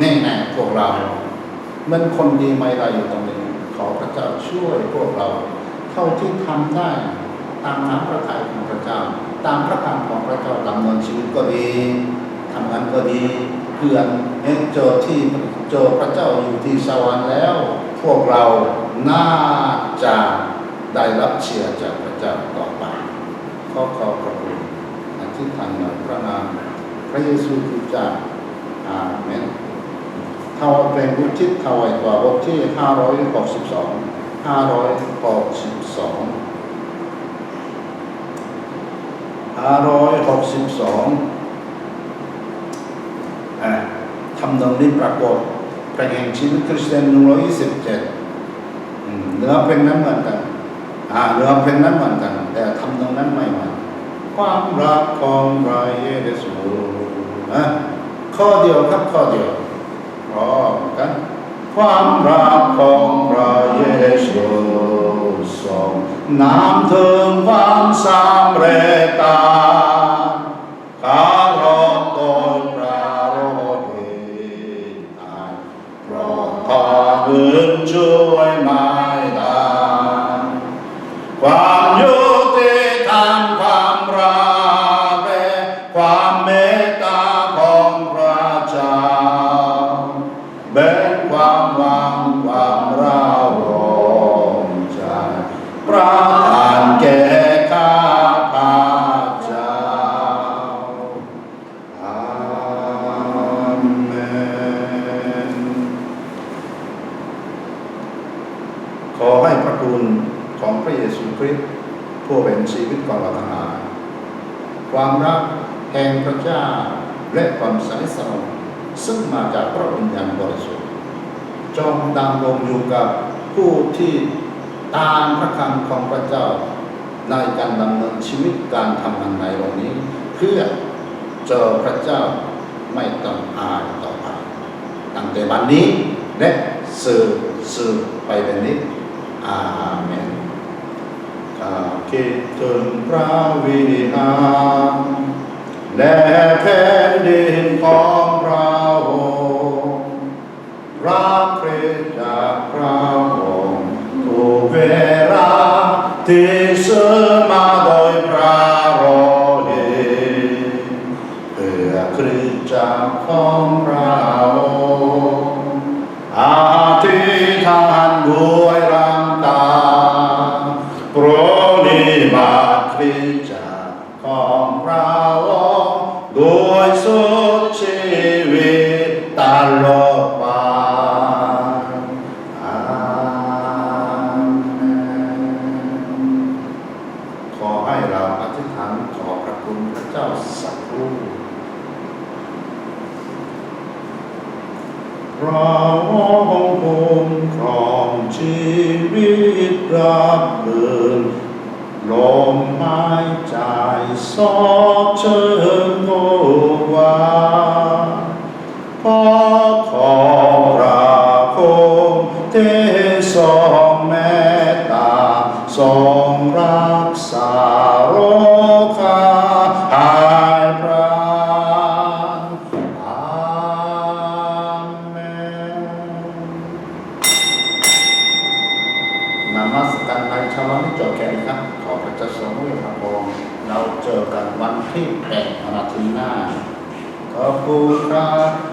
แน่แน่พวกเราเหมันคนดีไม่ได้อยู่ตรงนี้ ขอพระเจ้าช่วยพวกเรา เท่าที่ทำได้ตามน้ำพระทัยของพระเจ้า ตามพระคำของพระเจ้าดำเนินชีวิตก็ดีทำงานก็ดีเพื่อนเจอที่เจอพระเจ้าอยู่ที่สวรรค์แล้ว พวกเราน่าจะได้รับเชียร์จากพระเจ้าต่อไปขอขอบพระคุณอธิษฐานในพระนามพระเยซูคริสต์อาเมน ถวาเพลงอุทิศถวายตัวบทที่ 562 562 562อ่าทำนองนี้ปรากฏเพลงแห่งชีวิตคริสเตียน127อืมเนื้อเพลงนั้นเหมือนกันอ่าเนื้อเพลงนั้นเหมือนกัน แต่ทำนองนั้นไม่เหมือนความรักของพระเยซูนะข้อเดียวครับข้อเดียว พร้อมกัน ความรักของพระเยซูทรงนำถึงความสำเร็จตาการรโดยพระโลหิตายเพราะพาเดินช่วยมา คุณของพระเยซูคริสต์ผู้เป็นชีวิตของเราทั้งหลายความรักแห่งพระเจ้าและความสนิทสนมซึ่งมาจากพระวิญญาณบริสุทธิ์จงดำรงอยู่กับผู้ที่ตามพระคำของพระเจ้าในการดำเนินชีวิตการทำงานในวันนี้ เพื่อเจอพระเจ้าไม่ต้องอายต่อไปตั้งแต่วันนี้และสืบสืบไปเป็นนิจ อาเมนข้าคิดถึงพระวิหารและแผ่นดินของพระองค์รักคริสตจากพระองค์ทุกเวลาที่ซื้อมาโดยพระโลหิตเพื่อคริสตจักรของ จักรของเราด้วยสุดชีวิตตลอดไปอามขอให้เราอธิษฐานขอพระคุณพระเจ้าสักครู่พระองค์คุ้มครองชีวิตเดินลมหายใจสอบเชิญโนาขอขอพระคุณเททรงเมตตาทรงรักษาโรคาหายพรานอามาสการในชาวนี้จแค่นครับ ขอพระเจ้าทรงอวยพร เราเจอกันวันที่แปดนาทีหน้าขอบคุณครับ